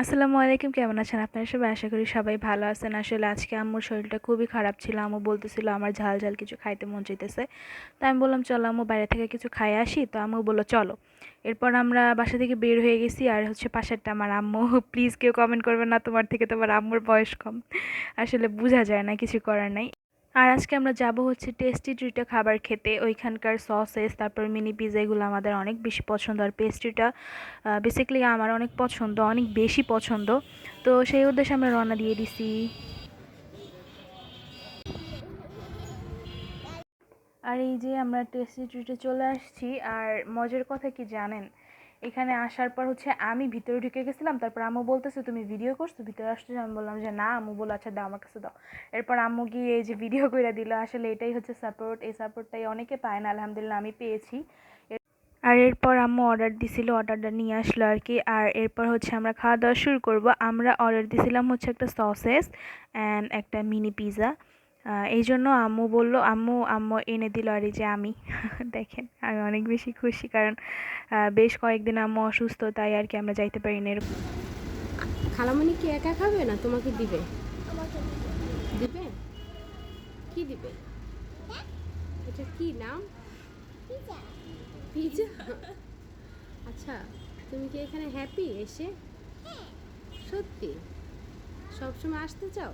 আসসালামু আলাইকুম, কেমন আছেন আপনারা সবাই? আশা করি সবাই ভালো আছেন। আসলে আজকে আম্মুর শরীরটা খুবই খারাপ ছিল। আম্মু বলতেছিল, আমার ঝাল ঝাল কিছু খাইতে মন চাইতেছে। তো আমি বললাম, চলো আম্মু, বাইরে থেকে কিছু খাই আসি। তো আম্মু বলল, চলো। এরপর আমরা বাসা থেকে বের হয়ে গেছি। আর হচ্ছে পাশেরটা আমার আম্মু, প্লিজ কেউ কমেন্ট করবে না, তোমার থেকে তোমার আম্মুর বয়স কম। আসলে বোঝা যায় না, কিছু করার নাই। আর আজকে আমরা যাব হচ্ছে টেস্টি ট্রিটা খাবার খেতে। ওইখানকার সসেস তারপর মিনি পিজা এগুলো আমাদের অনেক বেশি পছন্দ। আর পেস্ট্রিটা বেসিক্যালি আমার অনেক পছন্দ, অনেক বেশি পছন্দ। তো সেই উদ্দেশ্যে আমরা রওনা দিয়ে দিছি। আর এই যে আমরা টেস্টি ট্রিটে চলে আসছি। আর মজার কথা কি জানেন? এখানে আসার পর হচ্ছে আমি ভিতরে ঢুকে গেছিলাম, তারপর আম্মু বলতেছে, তুমি ভিডিও করছ? ভিতরে আসছো আমি বললাম যে, না, আম্মু বলো আচ্ছা দাও আমার কাছে দাও। এরপর আম্মু গিয়ে এই যে ভিডিও করে দিল, আসলে এটাই হচ্ছে সাপোর্ট এই সাপোর্টটাই অনেকে পায় না, আলহামদুলিল্লাহ আমি পেয়েছি। আর এরপর আম্মু অর্ডার দিছিল অর্ডারটা নিয়ে আসলো আর কি, আর এরপর হচ্ছে আমরা খাওয়া দাওয়া শুরু করব। আমরা অর্ডার দিছিলাম হচ্ছে একটা সসেস অ্যান্ড একটা মিনি পিৎজা এই জন্য আম্মু বলল আম্মু আম্মু এনে দিল আর এই যে আমি। দেখেন আমি অনেক বেশি খুশি কারণ বেশ কয়েকদিন আম্মু অসুস্থ তাই আর কি আমরা যাইতে পারি না এরকম। খালামণি কি একা খাবে না তোমাকে দিবে? দিবে? কি দিবে? এটা কি নাম? পিজা আচ্ছা তুমি কি এখানে হ্যাপি এসে? সত্যি? সবসময় আসতে চাও?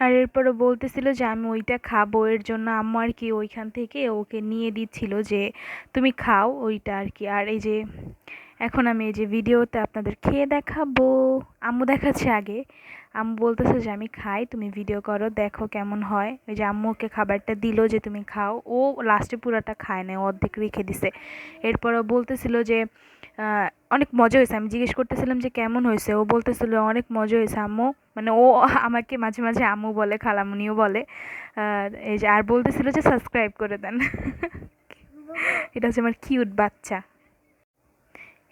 আর এরপরও বলতেছিল যে, আমি ওইটা খাব, এর জন্য আম্মু আর কি ওইখান থেকে ওকে নিয়ে দিচ্ছিল যে, তুমি খাও ওইটা আর কি। আর এই যে, এখন আমি এই যে ভিডিওতে আপনাদের খেয়ে দেখাবো। আম্মু দেখাচ্ছে আগে। আম্মু বলতেছে যে আমি খাই তুমি ভিডিও করো দেখো কেমন হয়। ওই যে আম্মুকে খাবারটা দিল যে তুমি খাও। ও লাস্টে পুরোটা খায় না ও অর্ধেক রেখে দিছে। এরপরও বলতেছিল যে অনেক মজা হয়েছে। আমি জিজ্ঞেস করতেছিলাম যে কেমন হয়েছে? ও বলতেছিল অনেক মজা হয়েছে আম্মু। মানে ও আমাকে মাঝে মাঝে আম্মু বলে খালামুনিও বলে। এই যে আর বলতেছিল যে সাবস্ক্রাইব করে দেন। এটা হচ্ছে আমার কিউট বাচ্চা।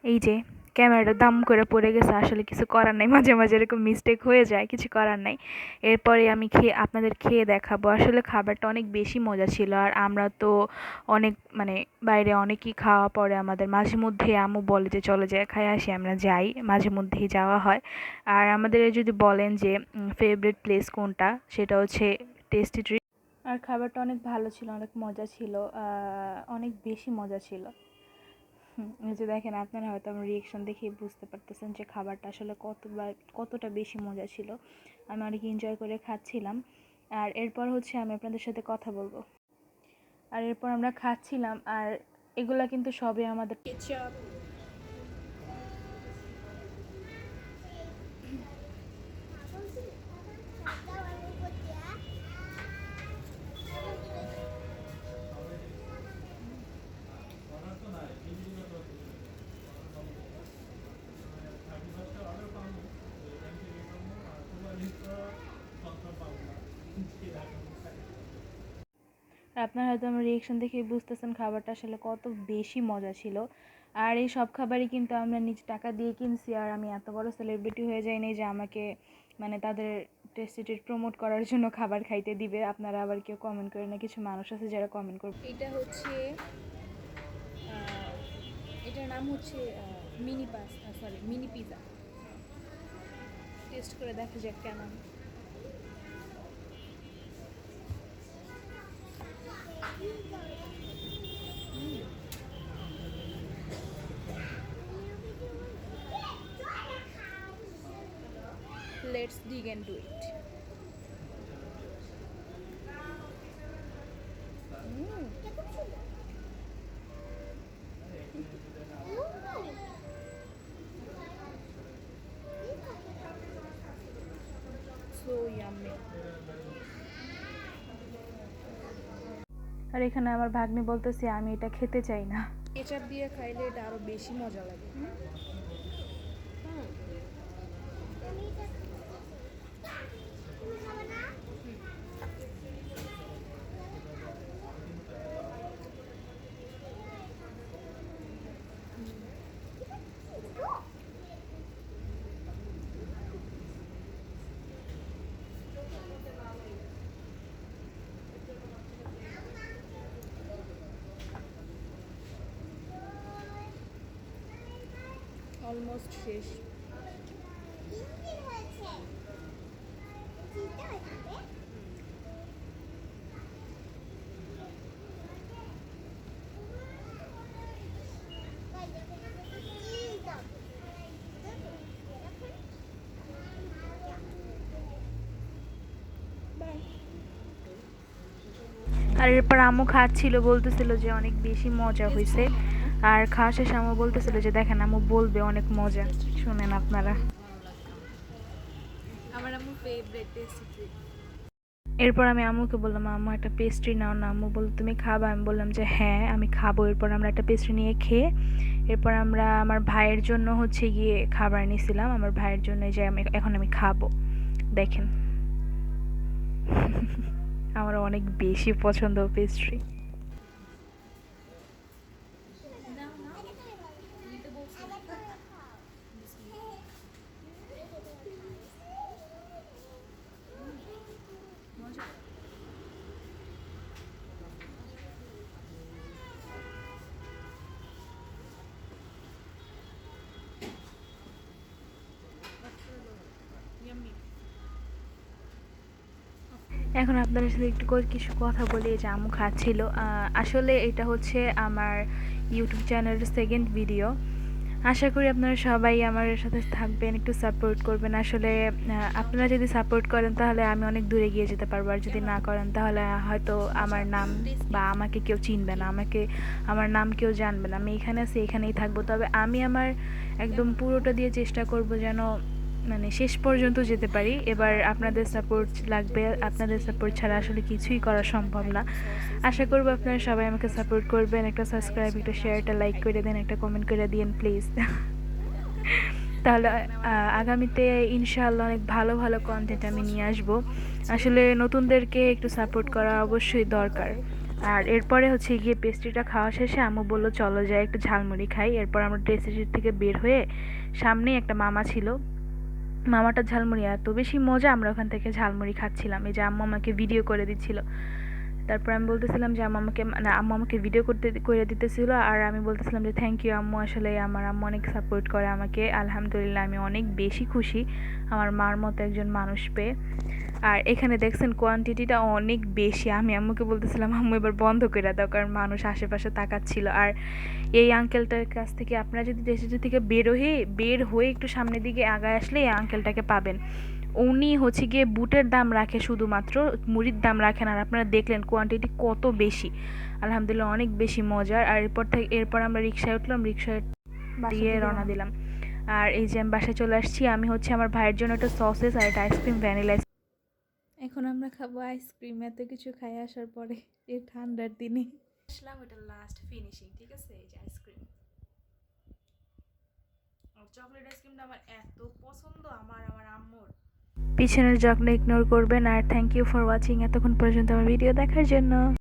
এই যে ক্যামেরাটা দাম করে পড়ে গেছে, আসলে কিছু করার নাই। মাঝে মাঝে এরকম মিস্টেক হয়ে যায়, কিছু করার নাই। এরপরে আমি খেয়ে, আপনাদের খেয়ে দেখাবো। আসলে খাবারটা অনেক বেশি মজা ছিল। আর আমরা তো অনেক মানে বাইরে অনেকই খাওয়া পরে আমাদের। মাঝে মধ্যে আমু বলে যে, চলো যে খাই আসি, আমরা যাই। মাঝে মধ্যেই যাওয়া হয়। আর আমাদের যদি বলেন যে ফেভারিট প্লেস কোনটা, সেটা হচ্ছে টেস্টি ট্রিট আর খাবারটা অনেক ভালো ছিল, অনেক মজা ছিল অনেক বেশি মজা ছিল। এই যে দেখেন, আপনারা হয়তো আমার রিয়েকশন দেখেই বুঝতে পারতেছেন যে খাবারটা আসলে কতবার, কতটা বেশি মজা ছিল। আমি অনেক এনজয় করে খাচ্ছিলাম। আর এরপর হচ্ছে আমি আপনাদের সাথে কথা বলব। আর এরপর আমরা খাচ্ছিলাম, আর এগুলা কিন্তু সবই আমাদের আপনারা হয়তো আমার রিয়েকশন দেখেই বুঝতেছেন খাবারটা আসলে কত বেশি মজা ছিল। আর এই সব খাবারই কিন্তু আমরা নিজ টাকা দিয়ে কিনছি আর আমি এত বড় সেলিব্রিটি হয়ে যাইনি যে আমাকে মানে তাদের টেস্টি প্রমোট করার জন্য খাবার খাইতে দিবে। আপনারা আবার কেউ কমেন্ট করে না, কিছু মানুষ আছে যারা কমেন্ট করবে। এটা হচ্ছে এটার নাম হচ্ছে mini pass sorry mini pizza test করে দেখা যাক কেমন। Let's dig and do it. আর এখানে আমার ভাগ্নি বলতেছে, আমি এটা খেতে চাই না। কেচাপ দিয়ে খাইলে এটা আরও বেশি মজা লাগে। অলমোস্ট শেষ। আর এরপর আমু খাচ্ছিল বলতেছিল যে অনেক বেশি মজা হয়েছে আর খাওয়া শেষে আম্মু বলতেছিল যে দেখেন আম্মু বলবে অনেক মজা। শুনেন আপনারা। আমার ফেভারিট টেস্টি এরপর আমি আম্মুকে বললাম আম্মু একটা পেস্ট্রি নাও না। আম্মু বলল তুমি খাবা? আমি বললাম যে হ্যাঁ আমি খাব। এরপর আমরা একটা পেস্ট্রি নিয়ে খেয়ে এরপর আমরা আমার ভাইয়ের জন্য হচ্ছে গিয়ে খাবার নিয়েছিলাম আমার ভাইয়ের জন্য যে আমি এখন আমি খাব। দেখেন। আমার অনেক বেশি পছন্দ পেস্ট্রি এখন আপনাদের সাথে একটু কিছু কথা বলি যে আম্মু খাচ্ছিল। আসলে এটা হচ্ছে আমার ইউটিউব চ্যানেলের সেকেন্ড ভিডিও আশা করি আপনারা সবাই আমার সাথে থাকবেন, একটু সাপোর্ট করবেন। আসলে আপনারা যদি সাপোর্ট করেন, তাহলে আমি অনেক দূরে গিয়ে যেতে পারব। আর যদি না করেন, তাহলে হয়তো আমার নাম বা আমাকে কেউ চিনবে না, আমাকে, আমার নাম কেউ জানবে না। আমি এখানে আছি, এখানেই থাকব। তবে আমি আমার একদম পুরোটা দিয়ে চেষ্টা করব যেন মানে শেষ পর্যন্ত যেতে পারি। এবার আপনাদের সাপোর্ট লাগবে। আপনাদের সাপোর্ট ছাড়া আসলে কিছুই করা সম্ভব না। আশা করব আপনারা সবাই আমাকে সাপোর্ট করবেন। একটা সাবস্ক্রাইব একটা শেয়ার একটা লাইক করে দেন, একটা কমেন্ট করে দিন প্লিজ তাহলে আগামীতে ইনশাআল্লাহ অনেক ভালো ভালো কন্টেন্ট আমি নিয়ে আসব। আসলে নতুনদেরকে একটু সাপোর্ট করা অবশ্যই দরকার। আর এরপরে হচ্ছে গিয়ে পেস্ট্রিটা খাওয়া শেষে আম্মু বলল, চলো যাই, একটু ঝালমুড়ি খাই। এরপর আমরা টেস্টের থেকে বের হয়ে সামনেই একটা মামা ছিল। মামাটার ঝালমুড়ি এত বেশি মজা আমরা ওখান থেকে ঝালমুড়ি খাচ্ছিলাম। এই যে আম্মা আমাকে ভিডিও করে দিচ্ছিল। তারপর আমি বলতেছিলাম যে আম্মা আমাকে মানে আম্মা আমাকে ভিডিও করতে, করে দিতেছিল আর আমি বলতেছিলাম যে থ্যাংক ইউ আম্মু, আসলে আমার আম্মু অনেক সাপোর্ট করে আমাকে। আলহামদুলিল্লাহ আমি অনেক বেশি খুশি। আমার মার মতো একজন মানুষ পেয়ে। আর এখানে দেখছেন কোয়ান্টিটিটা অনেক বেশি। আমি আম্মুকে বলতেছিলাম আম্মু এবার বন্ধ করে দাও কারণ মানুষ আশেপাশে তাকাচ্ছিল। আর এই আঙ্কেলটার কাছ থেকে আপনারা যদি দেশের থেকে বের হয়ে বের হয়ে একটু সামনের দিকে আগায় আসলে এই আঙ্কেলটাকে পাবেন। উনি হচ্ছে গিয়ে বুটের দাম রাখে শুধুমাত্র মুড়ির দাম রাখেন। আর আপনারা দেখলেন কোয়ান্টিটি কত বেশি। আলহামদুলিল্লাহ অনেক বেশি মজার। আর এরপর থেকে এরপর আমরা রিক্সায় উঠলাম রিক্সায় দিয়ে রওনা দিলাম। আর এই যে আমি বাসায় চলে আসছি আমি হচ্ছে আমার ভাইয়ের জন্য একটা সসেস আর একটা আইসক্রিম ভ্যানিলা এখন আমরা খাব আইসক্রিম। এত কিছু খাই আসার পরে এই ঠান্ডার দিনে। আসলাম ওটা লাস্ট ফিনিশিং ঠিক আছে? এই যে আইসক্রিম। চকলেট আইসক্রিমটা আমার এত পছন্দ আমার আমার আম্মুর। পিছনের যত্ন ইগনোর করবেন আর থ্যাংক ইউ ফর ওয়াচিং এতক্ষণ পর্যন্ত আমার ভিডিও দেখার জন্য।